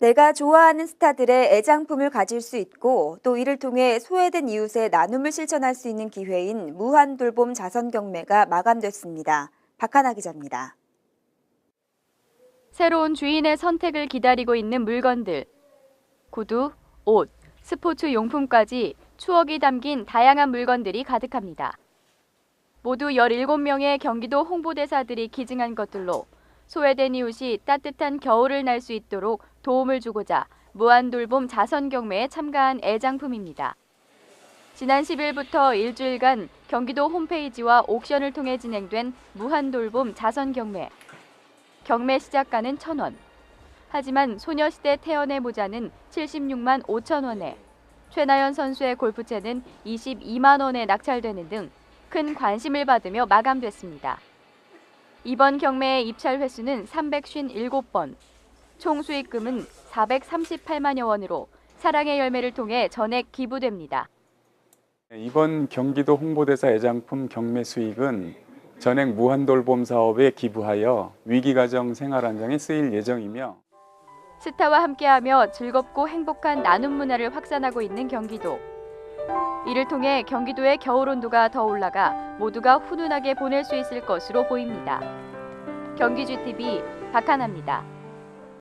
내가 좋아하는 스타들의 애장품을 가질 수 있고 또 이를 통해 소외된 이웃의 나눔을 실천할 수 있는 기회인 무한 돌봄 자선 경매가 마감됐습니다. 박하나 기자입니다. 새로운 주인의 선택을 기다리고 있는 물건들. 구두, 옷, 스포츠 용품까지 추억이 담긴 다양한 물건들이 가득합니다. 모두 17명의 경기도 홍보대사들이 기증한 것들로 소외된 이웃이 따뜻한 겨울을 날 수 있도록 도움을 주고자 무한돌봄 자선 경매에 참가한 애장품입니다. 지난 10일부터 일주일간 경기도 홈페이지와 옥션을 통해 진행된 무한돌봄 자선 경매. 경매 시작가는 1,000원. 하지만 소녀시대 태연의 모자는 76만 5천 원에 최나연 선수의 골프채는 22만 원에 낙찰되는 등 큰 관심을 받으며 마감됐습니다. 이번 경매의 입찰 횟수는 357번, 총 수익금은 438만여 원으로 사랑의 열매를 통해 전액 기부됩니다. 이번 경기도 홍보대사 애장품 경매 수익은 전액 무한돌봄 사업에 기부하여 위기가정 생활 안정에 쓰일 예정이며 스타와 함께하며 즐겁고 행복한 나눔 문화를 확산하고 있는 경기도. 이를 통해 경기도의 겨울 온도가 더 올라가 모두가 훈훈하게 보낼 수 있을 것으로 보입니다. 경기주TV 박하나입니다.